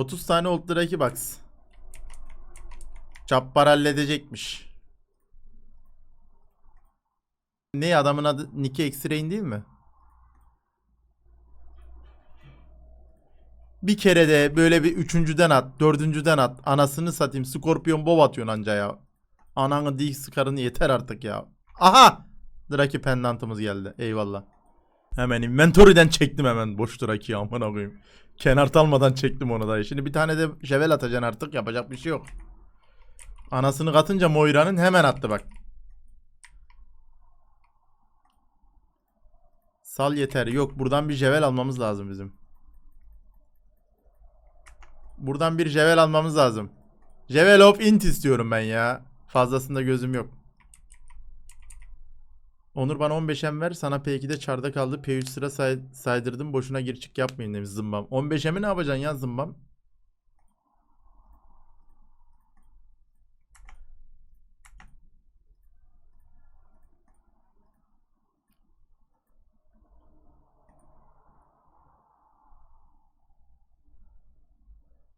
30 tane Old Draki Box. Cabbar halledecekmiş. Ne adamın adı Nicky X-Ray'in değil mi? Bir kere de böyle bir üçüncüden at, dördüncüden at. Anasını satayım. Scorpion Bow atıyorsun anca ya. Ananı dik sıkarını yeter artık ya. Aha! Draki pendantımız geldi. Eyvallah. Hemen inventory'den çektim hemen boş Draki'yi amına koyayım. Kenart almadan çektim onu da. Şimdi bir tane de jevel atacaksın artık. Yapacak bir şey yok. Anasını katınca Moira'nın hemen attı bak. Sal yeter. Yok buradan bir jevel almamız lazım bizim. Buradan bir jevel almamız lazım. Jevel of int istiyorum ben ya. Fazlasında gözüm yok. Onur bana 15'em ver. Sana P2'de çarda kaldı. P3 sıra say- saydırdım. Boşuna gir çık yapmayın demiş zımbam. 15'emi ne yapacaksın ya zımbam?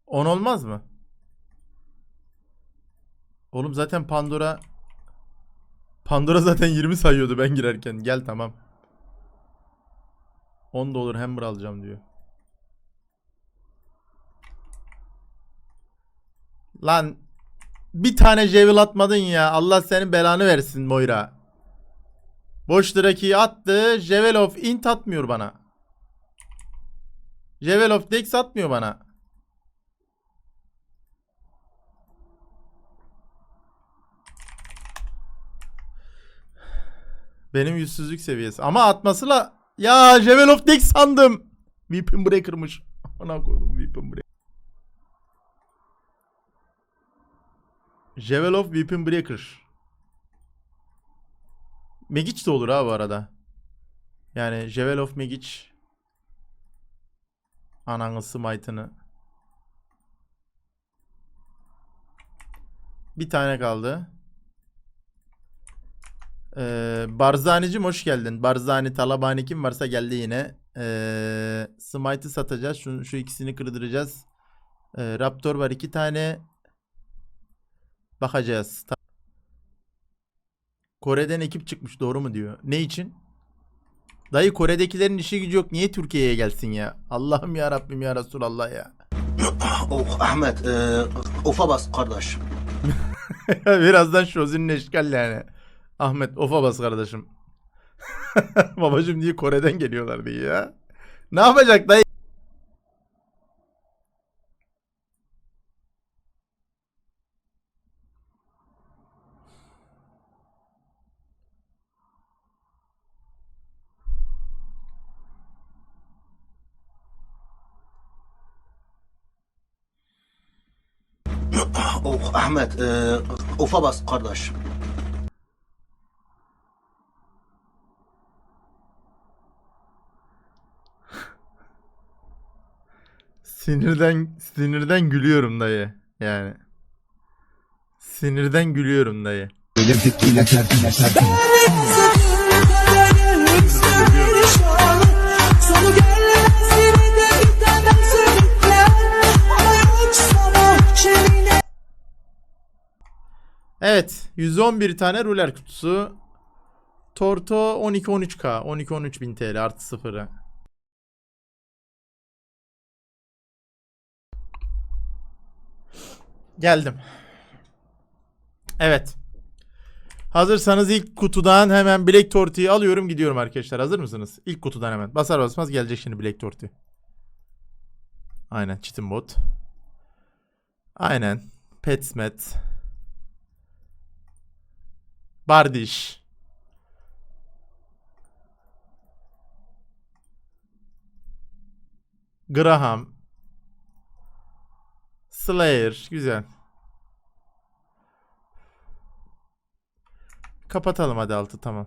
On olmaz mı? Oğlum zaten Pandora Pandora zaten 20 sayıyordu ben girerken. Gel tamam. 10 dolar hammer alacağım diyor. Lan bir tane jevil atmadın ya. Allah senin belanı versin Moira. Boş Draki'yi attı. Jevel of int atmıyor bana. Jevel of dex atmıyor bana. Benim yüzsüzlük seviyesi. Ama atmasıyla ya Jevel of Dex sandım. Weapon Breaker'mış. Ona koydum Weapon Breaker. Jevel of Weapon Breaker. Megic de olur ha bu arada. Yani Jevel of Megic. Ananı smite'ını. Bir tane kaldı. Ee, Barzani'cim hoş geldin. Barzani, Talabani kim varsa geldi yine. Ee, Smite'ı satacağız. Şu, şu ikisini kırdıracağız. Ee, Raptor var iki tane. Bakacağız. Ta- Kore'den ekip çıkmış doğru mu diyor. Ne için? Dayı Kore'dekilerin işi gücü yok. Niye Türkiye'ye gelsin ya? Allah'ım ya Rabbim ya Resulallah ya. Oh Ahmet, e, ufa bas kardeş. Birazdan Şozin'in eşkal yani. Ahmet ofa bas kardeşim. Babacım diye Kore'den geliyorlar diye ya. Ne yapacak dayı? Oh Ahmet, e, ufa bas kardeş. Sinirden sinirden gülüyorum dayı. Yani. Sinirden gülüyorum dayı. Evet. 111 tane ruler kutusu. Torto 12-13k. 12-13 bin TL artı sıfırı. Geldim. Evet. Hazırsanız ilk kutudan hemen Black Torto'yu alıyorum gidiyorum arkadaşlar. Hazır mısınız? İlk kutudan hemen. Basar basmaz gelecek şimdi Black Torto. Aynen. Chitin bot. Aynen. Petsmet. Bardiş. Graham. Slayer. Güzel. Kapatalım hadi altı tamam.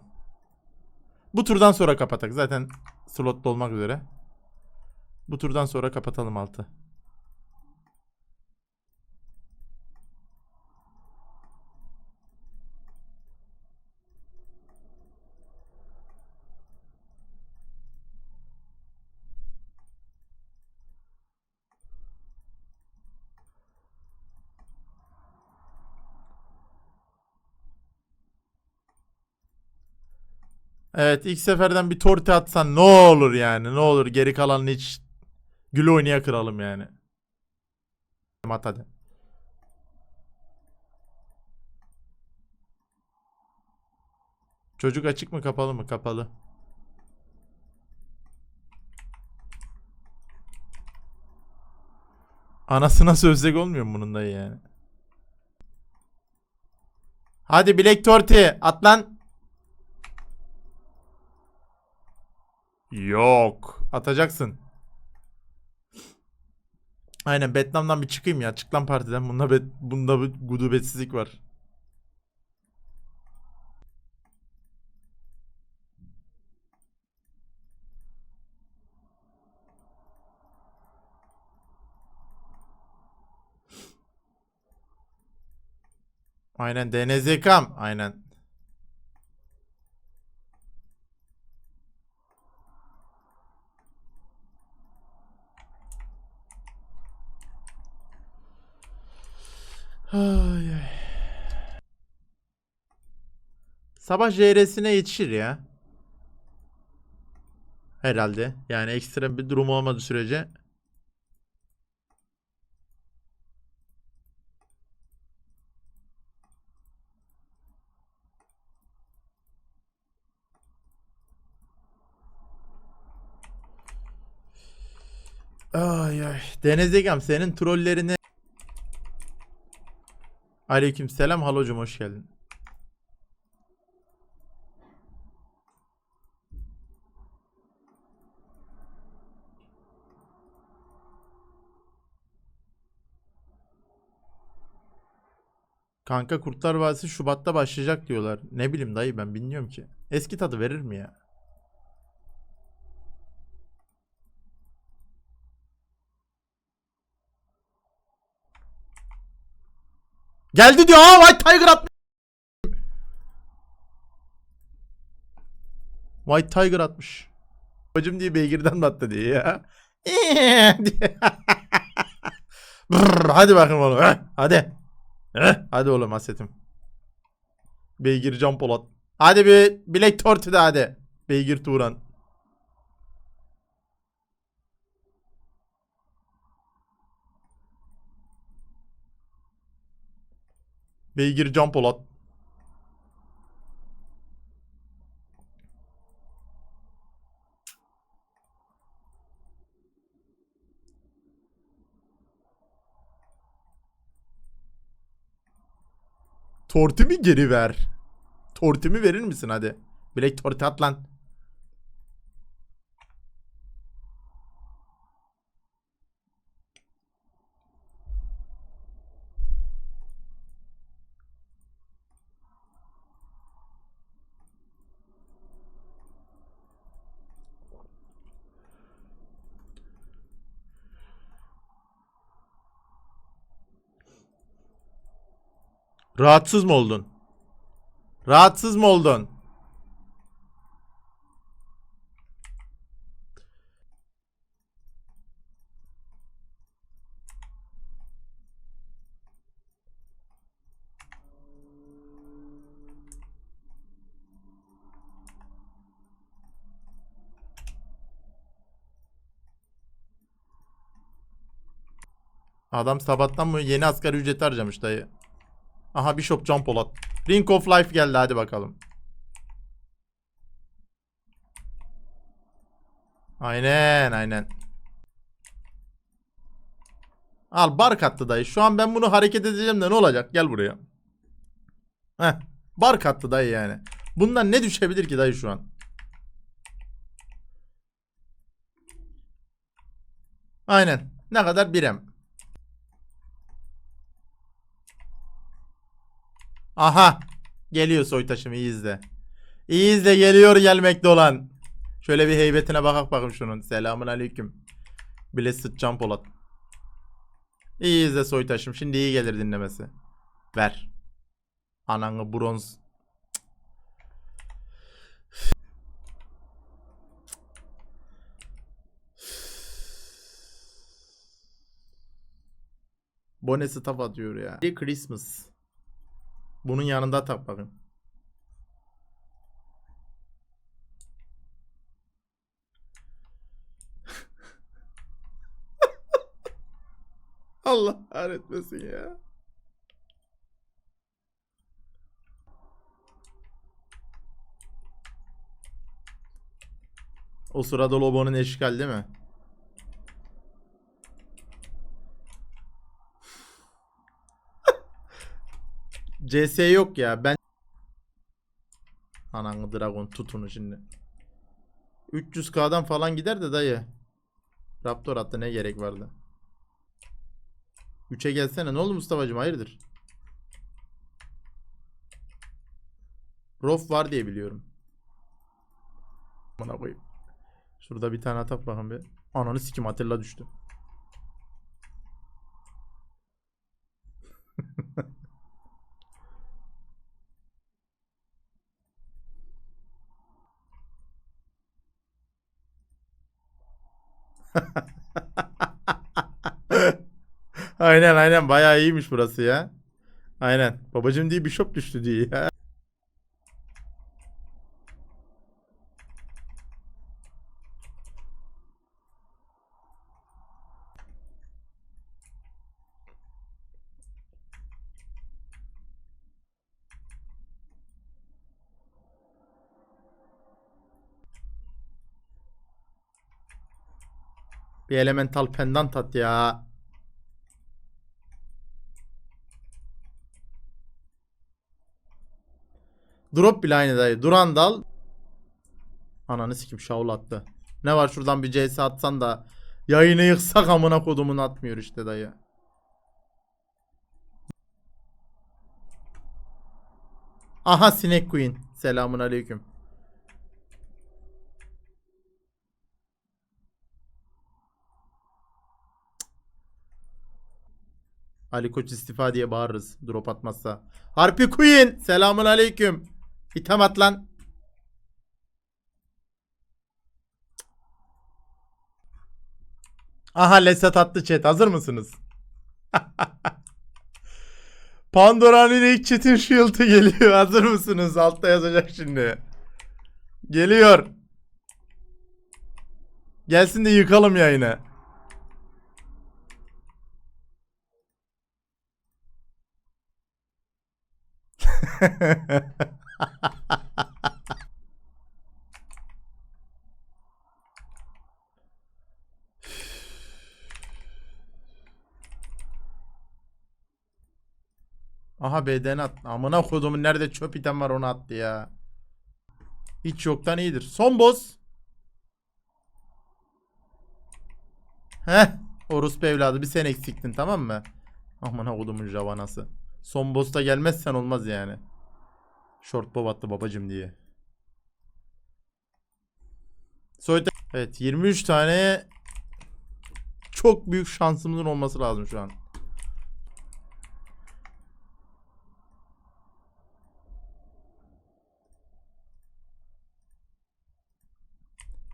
Bu turdan sonra kapatak. Zaten slot dolmak üzere. Bu turdan sonra kapatalım altı. Evet ilk seferden bir torti atsan ne olur yani ne olur geri kalanını hiç gül oynaya kıralım yani. At hadi. Çocuk açık mı kapalı mı? Kapalı. Anasına sözlük olmuyor mu bunun dayı yani? Hadi Black Torti at lan. Yok. Atacaksın. Aynen Betnam'dan bir çıkayım ya. Çık lan partiden. Bunda, bet, bunda bir gudubetsizlik var. Aynen DNZK'm. Aynen. Ay, ay. Sabah JR'sine yetişir ya. Herhalde. Yani ekstra bir durum olmadığı sürece. Ay ay. Deniz Egem senin trollerini Aleyküm selam halocum hoş geldin. Kanka Kurtlar Vadisi Şubat'ta başlayacak diyorlar. Ne bileyim dayı ben bilmiyorum ki. Eski tadı verir mi ya? Geldi diyor. Aa White Tiger atmış. White Tiger atmış. Bacım diye beygirden mi attı diye ya. Brrr, hadi bakayım oğlum. heh, Hadi. Heh, Hadi oğlum hasetim. Beygir Can Polat. Hadi bir bilek tortu da hadi. Beygir Turan. Beygir Can Polat. Tortimi geri ver. Tortimi verir misin hadi? Bilek torti at lan. Rahatsız mı oldun? Rahatsız mı oldun? Adam sabahtan mı yeni asgari ücret harcamış dayı. Aha Bishop Can Polat. Ring of Life geldi hadi bakalım. Aynen aynen. Al bar kattı dayı. Şu an ben bunu hareket edeceğim de ne olacak? Gel buraya. Heh. Bar kattı dayı yani. Bundan ne düşebilir ki dayı şu an? Aynen. Ne kadar? Birem. Aha. Geliyor soytaşım iyi izle. İyi izle geliyor gelmekte olan. Şöyle bir heybetine bakak bakayım şunun. Selamun aleyküm. Blessed Can Polat. İyi izle soytaşım. Şimdi iyi gelir dinlemesi. Ver. Ananı bronz. Bonesi tap atıyor ya. Christmas. Bunun yanında tak bakayım. Allah kahretmesin ya. O sırada Lobo'nun eşkal değil mi? CS yok ya ben Ananı Dragon tutunu şimdi. 300k'dan falan gider de dayı. Raptor attı ne gerek vardı? 3'e gelsene ne oldu Mustafa'cığım hayırdır? Rof var diye biliyorum. Bana koyayım. Şurada bir tane atak bakın bir. Ananı sikim Atilla düştü aynen aynen bayağı iyiymiş burası ya. Aynen. Babacım diye bishop düştü diye ya. Bir elemental pendant at ya. Drop bile aynı dayı. Durandal. Ananı sikim şavul attı. Ne var şuradan bir CS atsan da yayını yıksak amına kodumun atmıyor işte dayı. Aha Sinek Queen. Selamun aleyküm. Ali Koç istifa diye bağırırız drop atmazsa. Harpi Queen selamun aleyküm. İtem at lan. Aha Lesat attı chat hazır mısınız? Pandora'nın ilk chat'in shield'ı geliyor. Hazır mısınız? Altta yazacak şimdi. Geliyor. Gelsin de yıkalım yayını. Aha beden at. Amına kodumun nerede çöp item var onu attı ya. Hiç yoktan iyidir. Son boss. Heh. Orospu evladı bir sen eksiktin tamam mı? Amına kodumun javanası. Son boss'ta gelmezsen olmaz yani. Short bob attı babacım diye. Soyta Evet 23 tane çok büyük şansımızın olması lazım şu an.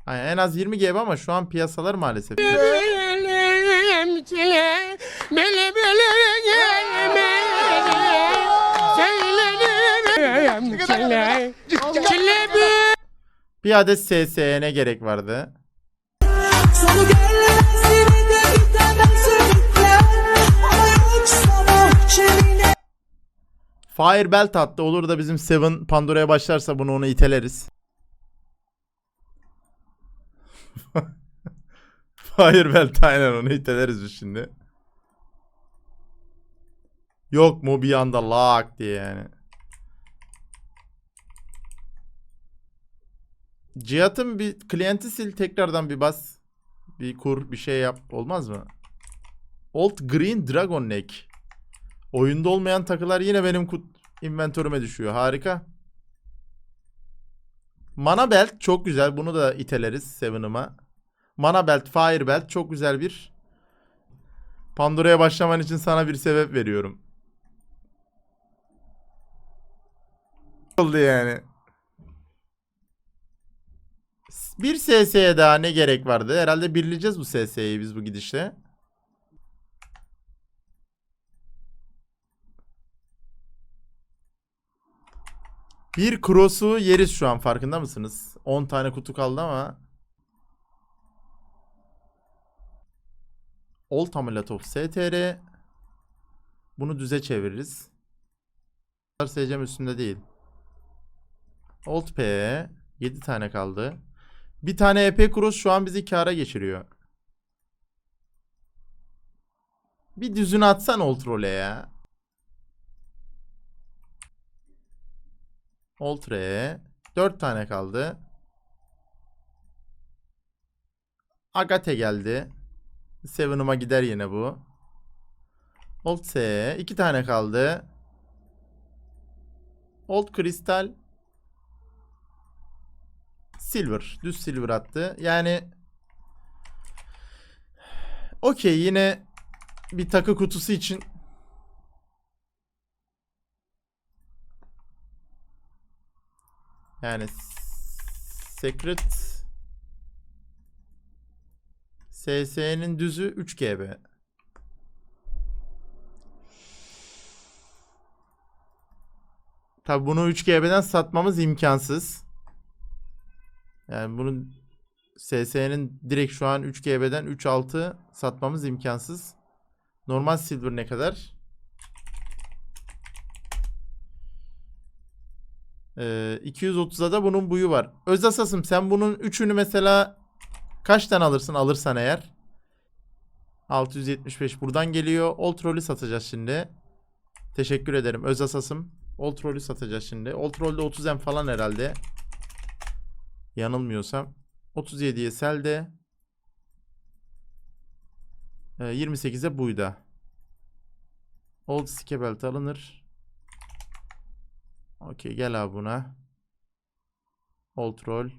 Aynen, en az 20 GB ama şu an piyasalar maalesef. Benim Söyledim çile, çile bir. Adet SS'ye gerek vardı. Sonu gelmez yine de bitemez ümitler Ama yok sana çevine Fire Belt attı. Olur da bizim Seven Pandora'ya başlarsa bunu onu iteleriz. Fire Belt aynen onu iteleriz biz şimdi. Yok mu bir anda lak diye yani. Cihat'ın bir klienti sil tekrardan bir bas. Bir kur bir şey yap. Olmaz mı? Old Green Dragon Neck. Oyunda olmayan takılar yine benim kut inventörüme düşüyor. Harika. Mana Belt çok güzel. Bunu da iteleriz Seven'ıma. Mana Belt, Fire Belt çok güzel bir Pandora'ya başlaman için sana bir sebep veriyorum. Oldu yani. Bir SS'ye daha ne gerek vardı? Herhalde birleyeceğiz bu SS'yi biz bu gidişle. Bir cross'u yeriz şu an farkında mısınız? 10 tane kutu kaldı ama. Old Amulet of STR. Bunu düze çeviririz. SCM üstünde değil. Alt P 7 tane kaldı. Bir tane EP Cross şu an bizi kâra geçiriyor. Bir düzünü atsan Old Roll'e ya. R 4 tane kaldı. Agate geldi. Seven'ıma gider yine bu. Old S 2 tane kaldı. Old Crystal Silver. Düz silver attı. Yani okey yine bir takı kutusu için yani Secret SS'nin düzü 3 GB. Tabi bunu 3 GB'den satmamız imkansız. Yani bunun SS'nin direkt şu an 3 GB'den 3.6 satmamız imkansız. Normal silver ne kadar? Ee, 230'a da bunun buyu var. Özasasım sen bunun 3'ünü mesela kaçtan alırsın alırsan eğer? 675 buradan geliyor. Oltrol'ü satacağız şimdi. Teşekkür ederim Özasasım. Oltrol'ü satacağız şimdi. Oltrol'de 30M falan herhalde. Yanılmıyorsam. 37'ye Sel'de. Ee, 28'e Buyda. Old Skebelt alınır. Okey gel abi buna. Old Roll.